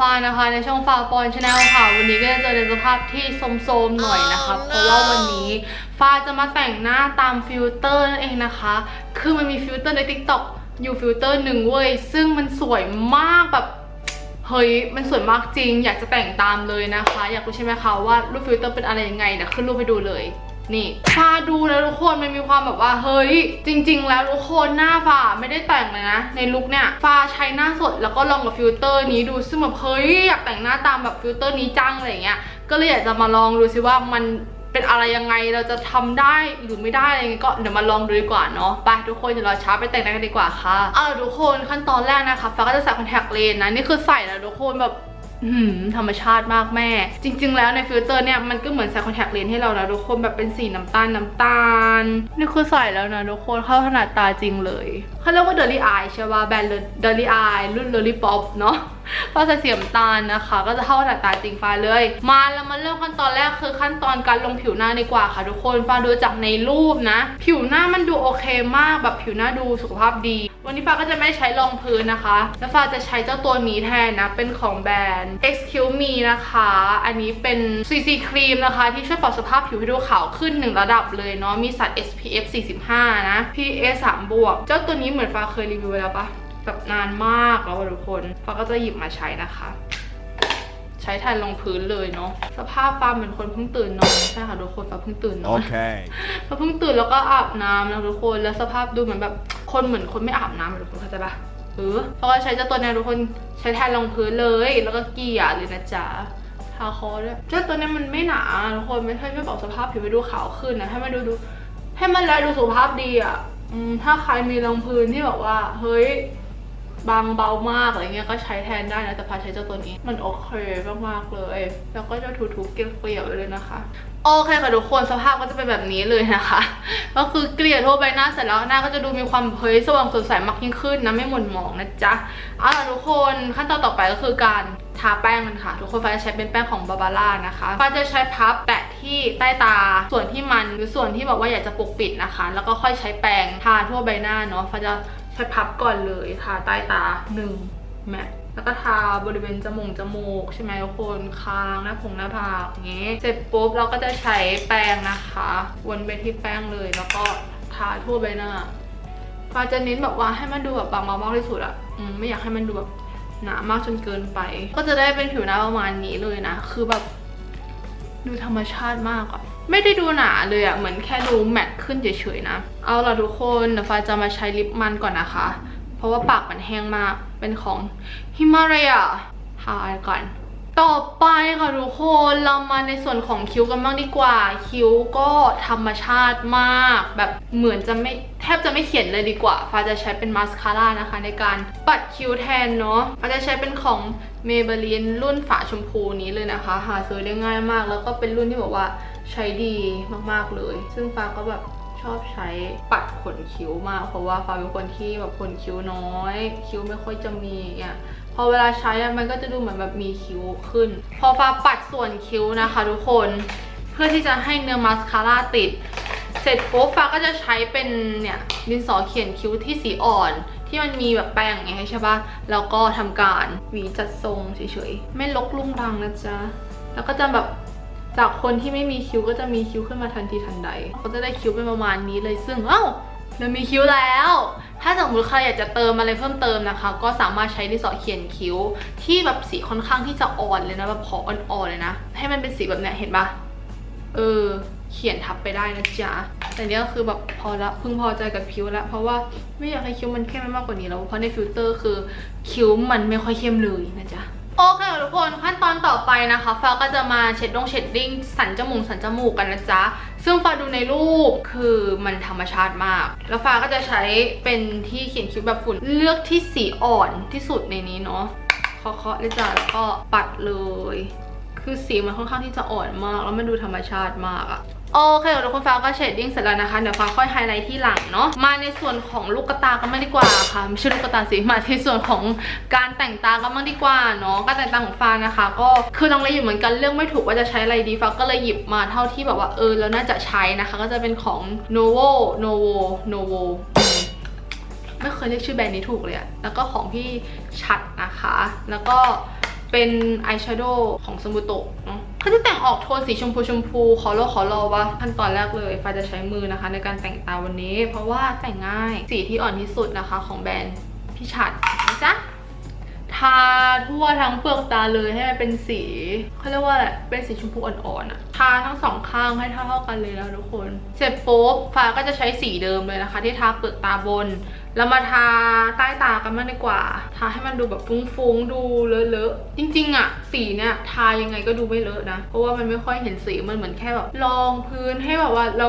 ฟ้านะคะ ในช่องฟ้าปอนชาแนลค่ะ วันนี้ก็จะเจอในสภาพที่โสมๆหน่อยนะคะ เพราะว่าวันนี้ฟ้าจะมาแต่งหน้าตามฟิลเตอร์นั่นเองนะคะ คือมันมีฟิลเตอร์ใน TikTok อยู่ฟิลเตอร์หนึ่งเว้ย ซึ่งมันสวยมากแบบเฮ้ยมันสวยมากจริง อยากจะแต่งตามเลยนะคะ อยากรู้ใช่ไหมคะว่ารูปฟิลเตอร์เป็นอะไรยังไงเดี๋ยวขึ้นรูปให้ดูเลย นี่ฟ้าดูแล้วทุกคนมันมีความแบบว่าเฮ้ย จริง ๆ แล้วทุกคนหน้าฟ้าไม่ได้แต่งเลยนะ ในลุคเนี่ยฟ้าใช้หน้าสดแล้วก็ลองกับฟิลเตอร์นี้ดูซึ่งแบบเฮ้ยอยากแต่งหน้าตามแบบฟิลเตอร์นี้จังอะไรเงี้ยก็เลยอยากจะมาลองดูซิว่ามันเป็นอะไรยังไงเราจะทำได้หรือไม่ได้อะไรเงี้ยก็เดี๋ยวมาลองดูดีกว่าเนาะไปทุกคนเดี๋ยวเราช้าไปแต่งหน้ากันดีกว่าค่ะเอาทุกคนขั้นตอนแรกนะคะฟ้าก็จะใส่คอนแทคเลนส์นะนี่คือใส่แล้วทุกคนแบบ ธรรมชาติมากแม่ จริง ๆ แล้วในฟิลเตอร์เนี่ยมันก็เหมือนใส่คอนแทคเลนส์ให้เรานะทุกคนแบบเป็นสีน้ำตาลน้ำตาล นี่คือใส่แล้วนะทุกคนเข้าขนาดตาจริงเลยเขาเรียกว่าเดลี่อายใช่ป่ะแบรนด์เดลี่อายรุ่นเดลี่ป๊อปเนาะฟ้าใส่สีน้ำตาลนะคะ ก็จะเข้าขนาดตาจริงฟ้าเลย มาแล้วมาเริ่มขั้นตอนแรกคือขั้นตอนการลงผิวหน้าดีกว่าค่ะทุกคนฟ้าดูจากในรูปนะ ผิวหน้ามันดูโอเคมากแบบผิวหน้าดูสุขภาพดี วันนี้ฟ้าก็จะไม่ใช้รองพื้นนะคะ แล้วฟ้าจะใช้เจ้าตัวนี้แทนนะ เป็นของแบรนด์ Excuse Me นะคะ อันนี้เป็น CC ครีมนะคะ ที่ช่วยปรับสภาพผิวให้ดูขาวขึ้นหนึ่งระดับเลยเนาะ มีสัด SPF 45 นะ PA 3บวก เจ้าตัวนี้เหมือนฟ้าเคยรีวิวไว้แล้วปะแบบนานมากแล้วอะทุกคน ฟ้าก็จะหยิบมาใช้นะคะ ใช้แทนรองพื้นเลยเนาะ สภาพฟ้าเหมือนคนเพิ่งตื่นนอนใช่ค่ะทุกคนฟ้าเพิ่งตื่นนอน Okay. พอเพิ่งตื่นแล้วก็อาบน้ำนะทุกคน แล้วสภาพดูเหมือนแบบ คนเหมือนคนไม่อาบน้ำเลยทุกคนเข้าใจปะเออเพราะว่าใช้เจ้าตัวเนี้ยทุกคนใช้แทนรองพื้นเลย แล้วก็เกลี่ยเลยนะจ๊ะทาคอด้วยเจ้าตัวเนี้ยมันไม่หนาทุกคนไม่ใช่ช่บอกสภาพผิวให้ดูขาวขึ้นนะให้มันดูดูให้มันแลดูสุขภาพดีอะถ้าใครมีรองพื้นที่แบบว่าเฮ้ย บางเบามากอะไรเงี้ยก็ใช้แทนได้นะแต่พาใช้เจ้าตัวนี้ มันโอเคมากๆเลย แล้วก็จะถูๆเกลี่ยๆไว้เลยนะคะโอเคค่ะทุกคนสภาพก็จะเป็นแบบนี้เลยนะคะ ก็คือเกลี่ยทั่วใบหน้าเสร็จแล้วหน้าก็จะดูมีความเผยสว่างสดใสมากยิ่งขึ้นนะไม่หม่นหมองนะจ๊ะเอาล่ะทุกคนขั้นตอนต่อไปก็คือการทาแป้งกันค่ะ ทุกคนฟ้าจะใช้เป็นแป้งของบาบาร่านะคะฟ้าจะใช้พับแปะที่ใต้ตาส่วนที่มันหรือส่วนที่แบบว่าอยากจะปกปิดนะคะ แล้วก็ค่อยใช้แป้งทาทั่วใบหน้าเนาะฟ้าจะ พับก่อนเลยทาใต้ตาหนึ่งแมทแล้วก็ทาบริเวณจมูกจมูกใช่ไหมทุกคนคางหน้าผงหน้าผากอย่างงี้ เสร็จปุ๊บเราก็จะใช้แป้งนะคะ วนไปที่แป้งเลยแล้วก็ทาทั่วใบหน้าฟาจะเน้นแบบว่าให้มันดูแบบบางมากที่สุดอะอมไม่อยากให้มันดูแบบหนามากจนเกินไป ก็จะได้เป็นผิวหน้าประมาณนี้เลยนะ คือแบบดูธรรมชาติมากอะ ไม่ได้ดูหนาเลยอะเหมือนแค่ดูแมตต์ขึ้นเฉยๆนะ เอาล่ะทุกคนเดี๋ยวฟ้าจะมาใช้ลิปมันก่อนนะคะ เพราะว่าปากมันแห้งมาก เป็นของฮิมาเรียทาก่อน ต่อไปค่ะทุกคนเรามาในส่วนของคิ้วกันบ้างดีกว่า คิ้วก็ธรรมชาติมาก แบบเหมือนจะไม่แทบจะไม่เขียนเลยดีกว่า ฟ้าจะใช้เป็นมาสคาร่านะคะ ในการปัดคิ้วแทนเนาะฟ้าจะใช้เป็นของ Maybelline รุ่นฝาชมพูนี้เลยนะคะ หาซื้อได้ง่ายมาก แล้วก็เป็นรุ่นที่บอกว่า ใช้ดีมากๆเลย ซึ่งฟ้าก็แบบชอบใช้ปัดขนคิ้วมาก เพราะว่าฟ้าเป็นคนที่แบบขนคิ้วน้อย คิ้วไม่ค่อยจะมีเนี่ยพอเวลาใช้อะมันก็จะดูเหมือนแบบมีคิ้วขึ้น พอฟ้าปัดส่วนคิ้วนะคะทุกคนเพื่อที่จะให้เนื้อมาสคาร่าติด เสร็จปุ๊บฟ้าก็จะใช้เป็นเนี่ยดินสอเขียนคิ้วที่สีอ่อนที่มันมีแบบแป้งอย่างเงี้ยใช่ปะแล้วก็ทำการหวีจัดทรงเฉยๆ ไม่ลกลุ่งรังนะจ๊ะ แล้วก็จะแบบ จากคนที่ไม่มีคิ้วก็จะมีคิ้วขึ้นมาทันทีทันใดก็จะได้คิ้วเป็นประมาณนี้เลยซึ่งเอ้าเรามีคิ้วแล้ว ถ้าสมมติใครอยากจะเติมอะไรเพิ่มเติมนะคะ ก็สามารถใช้ดินสอเขียนคิ้ว ที่แบบสีค่อนข้างที่จะอ่อนเลยนะแบบขออ่อนๆเลยนะ ให้มันเป็นสีแบบเนี้ยเห็นปะเออ เขียนทับไปได้นะจ๊ะ แต่เนี้ยก็คือแบบพอละพึงพอใจกับคิ้วละเพราะว่าไม่อยากให้คิ้วมันเข้มมากกว่านี้แล้ว เพราะในฟิลเตอร์คือคิ้วมันไม่ค่อยเข้มเลยนะจ๊ะ โอเคทุกคนขั้นตอนต่อไปนะคะฟ้าก็จะมาเช็ดดงเช็ดดิ้งสันจมูกสันจมูกกันนะจ๊ะ ซึ่งฟ้าดูในรูปคือมันธรรมชาติมาก แล้วฟ้าก็จะใช้เป็นที่เขียนคิ้วแบบฝุ่นเลือกที่สีอ่อนที่สุดในนี้เนาะเคาะๆเลยจ้ะแล้วก็ปัดเลย คือสีมันค่อนข้างที่จะอ่อนมาก แล้วมันดูธรรมชาติมากอะ โอเคทุกคนฟ้าก็เชดดิ้งเสร็จแล้วนะคะเดี๋ยวฟ้าค่อยไฮไลท์ที่หลังเนาะมาในส่วนของลูกตากันบ้างดีกว่าค่ะไม่ใช่ลูกตาสิมาในส่วนของการแต่งตากันบ้างดีกว่าเนาะการแต่งตาของฟ้านะคะ ก็คือต้องเลยอยู่เหมือนกันเรื่องไม่ถูกว่าจะใช้อะไรดีฟ้าก็เลยหยิบมาเท่าที่แบบว่าเออแล้วน่าจะใช้นะคะ ก็จะเป็นของ Novo Novo Novo ไม่เคยเรียกชื่อแบรนด์นี้ถูกเลยอะแล้วก็ของพี่ชัดนะคะ แล้วก็เป็นอายแชโดว์ของสมูโตะเนาะ เขาจะแต่งออกโทนสีชมพูชมพูขอรอขอรอวะขั้นตอนแรกเลยฟ้าจะใช้มือนะคะ ในการแต่งตาวันนี้ เพราะว่าแต่งง่ายสีที่อ่อนที่สุดนะคะ ของแบรนด์พี่ชัดนะจ๊ะทาทั่วทั้งเปลือกตาเลยให้มันเป็นสีเขาเรียกว่าอะไรเป็นสีชมพูอ่อนๆอะทาทั้งสองข้างให้เท่าๆกันเลยนะทุกคน เสร็จปุ๊บฟ้าก็จะใช้สีเดิมเลยนะคะ ที่ทาเปลือกตาบน แล้วมาทาใต้ตากันมากดีกว่า ทาให้มันดูแบบฟุ้งๆ ดูเลอะๆ จริงๆอะสีเนี่ยทายังไงก็ดูไม่เลอะนะ เพราะว่ามันไม่ค่อยเห็นสี มันเหมือนแค่แบบรองพื้นให้แบบว่าเรา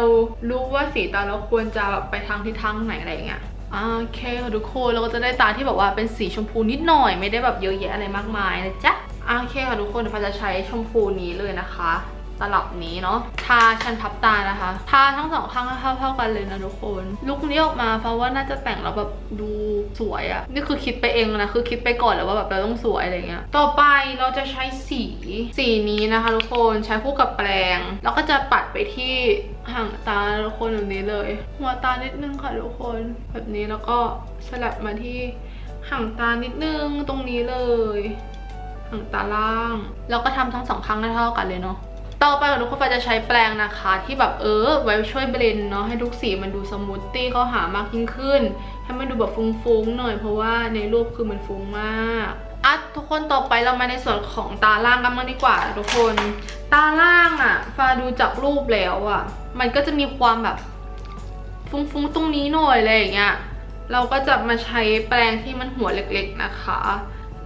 รู้ว่าสีตาเราควรจะแบบไปทางทิศทางไหนอะไรอย่างเงี้ยโอเคค่ะทุกคนเราก็จะได้ตาที่แบบว่าเป็นสีชมพูนิดหน่อยไม่ได้แบบเยอะแยะอะไรมากมายนะจ๊ะโอเคค่ะทุกคนเดี๋ยวฟ้าจะใช้ชมพูนี้เลยนะคะ ตลับนี้เนาะทาชั้นพับตานะคะทาทั้งสองข้างให้เท่าๆกันเลยนะทุกคนลุคนี้ออกมาฟ้าะว่าน่าจะแต่งแล้วแบบดูสวยอะนี่คือคิดไปเองนะคือคิดไปก่อนแล้วว่าแบบเราต้องสวยอะไรเงี้ยต่อไปเราจะใช้สีสีนี้นะคะทุกคนใช้คู่กับแปรงแล้วก็จะปัดไปที่ห่างตาทุกคนแบบนี้เลย หัวตานิดนึงค่ะทุกคนแบบนี้แล้วก็สลับมาที่ห่างตานิดนึงตรงนี้เลยห่างตาล่าง แล้วก็ทำทั้งสองข้างให้เท่ากันเลยเนาะ ต่อไปค่ะทุกคนฟ้าจะใช้แปรงนะคะ ที่แบบเออไว้ช่วยเบลนเนาะให้ทุกสีมันดูสมูทตี้เข้าหามากยิ่งขึ้น ให้มันดูแบบฟุ้งๆหน่อยเพราะว่าในรูปคือมันฟุ้งมากอะทุกคนต่อไปเรามาในส่วนของตาล่างกันบ้างดีกว่า ทุกคน ตาล่างอะฟ้าดูจากรูปแล้วอะมันก็จะมีความแบบฟุ้งๆตรงนี้หน่อยอะไรอย่างเงี้ยเราก็จะมาใช้แปรงที่มันหัวเล็กๆนะคะ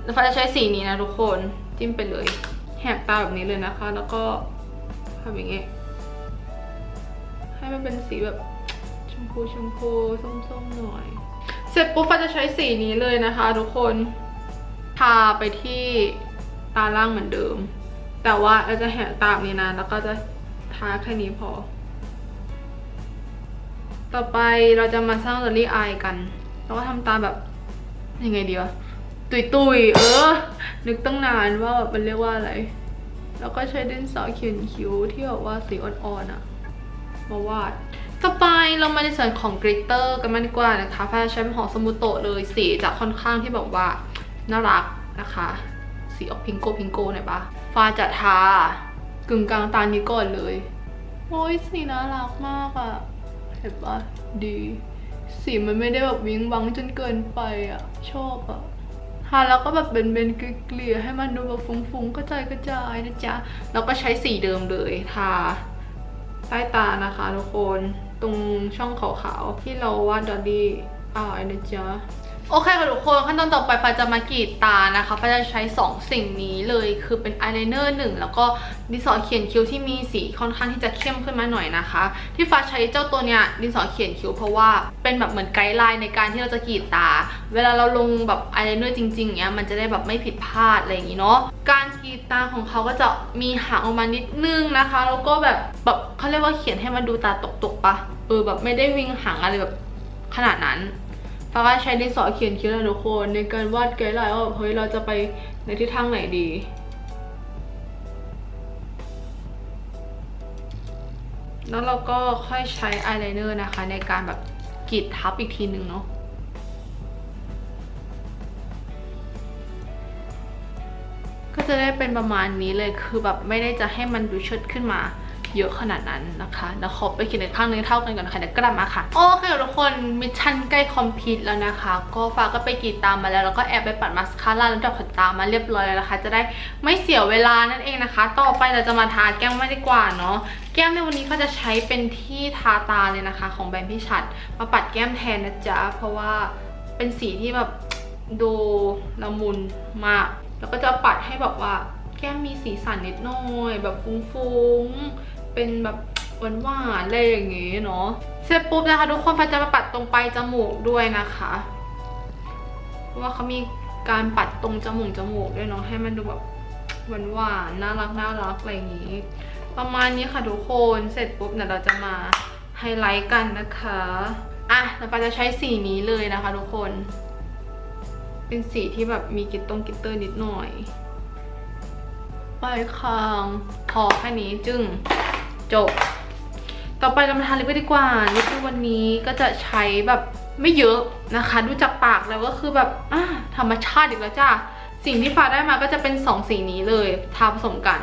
แล้วฟ้าจะใช้สีนี้นะทุกคนจิ้มไปเลยแหบตาแบบนี้เลยนะคะ แล้วก็ ทำอย่างเงี้ยให้มันเป็นสีแบบชมพูชมพูส้มๆหน่อย เสร็จปุ๊บฟ้าจะใช้สีนี้เลยนะคะ ทุกคนทาไปที่ตาล่างเหมือนเดิม แต่ว่าเราจะแหกตาแบบนี้นะแล้วก็จะทาแค่นี้พอ ต่อไปเราจะมาสร้างดอลลี่อายกันแล้วก็ทำตาแบบยังไงดีวะตุยตุยเออ นึกตั้งนานว่าแบบมันเรียกว่าอะไร แล้วก็ใช้ดินสอเขียนคิ้วที่แบบว่าสีอ่อนๆอะมาวาดต่อไปเรามาในส่วนของกริตเตอร์กันมากดีกว่านะคะฟ้าใช้เป็นของสมุโตะเลยสีจะค่อนข้างที่แบบว่าน่ารักนะคะ สีออกพิงโกพิงโกหน่อยปะฟ้าจะทากึ่งกลางตานี้ก่อนเลย โอ้ยสีน่ารักมากอะเห็นปะดี สีมันไม่ได้แบบวิ้งวังจนเกินไปอะชอบอะ ทาแล้วก็แบบเบนเบนเกลี่ยให้มันดูแบบฟุ้งๆกระจายกระจายนะจ๊ะแล้วก็ใช้สีเดิมเลยทาใต้ตานะคะทุกคนตรงช่องขาวๆที่เราวาดดอลลี่อานะจ๊ะ โอเคค่ะทุกคนขั้นตอนต่อไปฟ้าจะมากรีดตานะคะฟ้าจะใช้ 2 สิ่งนี้เลยคือเป็นอายไลเนอร์หนึ่งแล้วก็ดินสอเขียนคิ้วที่มีสีค่อนข้างที่จะเข้มขึ้นมาหน่อยนะคะ ที่ฟ้าใช้เจ้าตัวเนี้ยดินสอเขียนคิ้วเพราะว่าเป็นแบบเหมือนไกด์ไลน์ในการที่เราจะกรีดตา เวลาเราลงแบบอายไลเนอร์จริงๆเงี้ยมันจะได้แบบไม่ผิดพลาดอะไรอย่างงี้เนาะการกรีดตาของเขาก็จะมีหางออกมานิดนึงนะคะ แล้วก็แบบแบบเขาเรียกว่าเขียนให้มันดูตาตกๆปะเออแบบไม่ได้วิ่งหางอะไรแบบขนาดนั้น ฟ้าก็ใช้ดินสอเขียนคิ้วนะทุกคนในการวาดไกด์ไลน์ว่าแบบเฮ้ยเราจะไปในทิศทางไหนดี แล้วเราก็ค่อยใช้อายไลเนอร์นะคะ ในการแบบกรีดทับอีกทีหนึ่งเนาะก็จะได้เป็นประมาณนี้เลยคือแบบไม่ได้จะให้มันดูเชิดขึ้นมา เยอะขนาดนั้นนะคะแล้วขอไปคิดในข้างนึงเท่ากันก่อนนะคะเดี๋ยวกลับมาค่ะ โอเคทุกคนมิชชั่นใกล้คอมพลีทแล้วนะคะ ก็ฟ้าก็ไปกรีดตามมาแล้วแล้วก็แอบไปปัดมาสคาร่าแล้วดับขนตามาเรียบร้อยแล้วนะคะ จะได้ไม่เสียเวลานั่นเองนะคะ ต่อไปเราจะมาทาแก้มไม่ดีกว่าเนาะแก้มในวันนี้ก็จะใช้เป็นที่ทาตาเลยนะคะ ของแบรนด์พี่ชัด มาปัดแก้มแทนนะจ๊ะเพราะว่าเป็นสีที่แบบดูละมุนมาก แล้วก็จะปัดให้แบบว่าแก้มมีสีสันนิดหน่อยแบบฟุ้งๆ เป็นแบบหวานๆอะไรอย่างงี้เนาะเสร็จปุ๊บนะคะ ทุกคนฟ้าจะมาปัดตรงปลายจมูกด้วยนะคะเพราะว่าเขามีการปัดตรงจมูกจมูกด้วยเนาะให้มันดูแบบหวานๆน่ารักน่ารักอะไรอย่างงี้ ประมาณนี้ค่ะทุกคนเสร็จปุ๊บเดี๋ยวเราจะมาไฮไลท์กันนะคะอะเราจะใช้สีนี้เลยนะคะ ทุกคน เป็นสีที่แบบมีกิตตรงกิตเตอร์นิดหน่อยปลายคางพอแค่นี้จึง จบ ต่อไปเรามาทาลิปกันดีกว่าลิปในวันนี้ก็จะใช้แบบไม่เยอะนะคะ ดูจากปากแล้วก็คือแบบธรรมชาติอีกแล้วจ้าสิ่งที่ฟ้าได้มาก็จะเป็นสองสีนี้เลยทาผสมกัน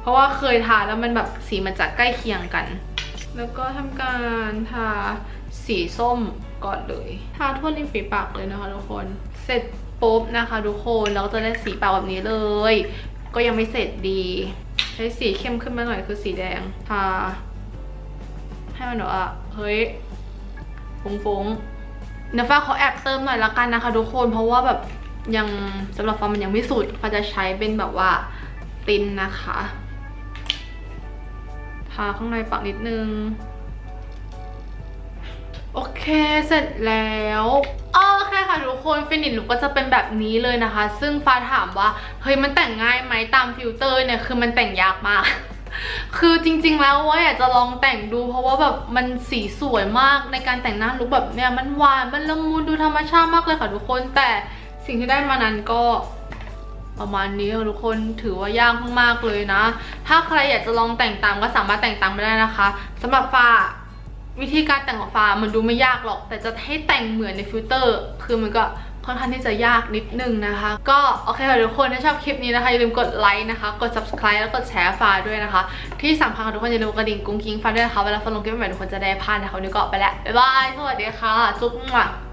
เพราะว่าเคยทาแล้วมันแบบสีมันจะใกล้เคียงกัน แล้วก็ทำการทาสีส้มก่อนเลย ทาทั่วริมฝีปากเลยนะคะทุกคน เสร็จปุ๊บนะคะทุกคนเราก็จะได้สีปากแบบนี้เลย ก็ยังไม่เสร็จดี ใช้สีเข้มขึ้นมาหน่อยคือสีแดงทาให้มันแบบว่าเฮ้ยฟุ้งๆเดี๋ยวฟ้าขอแอบเติมหน่อยละกันนะคะทุกคน เพราะว่าแบบยังสำหรับฟ้ามันยังไม่สุดฟ้าจะใช้เป็นแบบว่าตินนะคะทาข้างในปากนิดนึง โอเคเสร็จแล้ว โอเคค่ะทุกคนฟินิชลุกก็จะเป็นแบบนี้เลยนะคะ ซึ่งฟ้าถามว่าเฮ้ยมันแต่งง่ายไหมตามฟิลเตอร์เนี่ยคือมันแต่งยากมาก คือจริงๆแล้วว่าอยากจะลองแต่งดูเพราะว่าแบบมันสีสวยมากในการแต่งหน้าลุกแบบเนี่ยมันหวานมันละมุนดูธรรมชาติมากเลยค่ะทุกคนแต่สิ่งที่ได้มานั้นก็ประมาณนี้ค่ะทุกคนถือว่ายากมากๆเลยนะ ถ้าใครอยากจะลองแต่งตามก็สามารถแต่งตามไม่ได้นะคะสำหรับฟ้า วิธีการแต่งของฟ้ามันดูไม่ยากหรอก แต่จะให้แต่งเหมือนในฟิลเตอร์คือมันก็ค่อนข้างที่จะยากนิดนึงนะคะ ก็โอเคค่ะทุกคนถ้าชอบคลิปนี้นะคะอย่าลืมกดไลค์นะคะ กด subscribe แล้วกดแชร์ฟ้าด้วยนะคะ ที่สำคัญค่ะทุกคนอย่าลืมกระดิ่งกุ้งกิ้งฟ้าด้วยนะคะเวลาฟ้าลงคลิปใหม่ทุกคนจะได้พลาดนะคะวันนี้ก็ไปแล้วบ๊ายบายสวัสดีค่ะจุ๊บมั่ว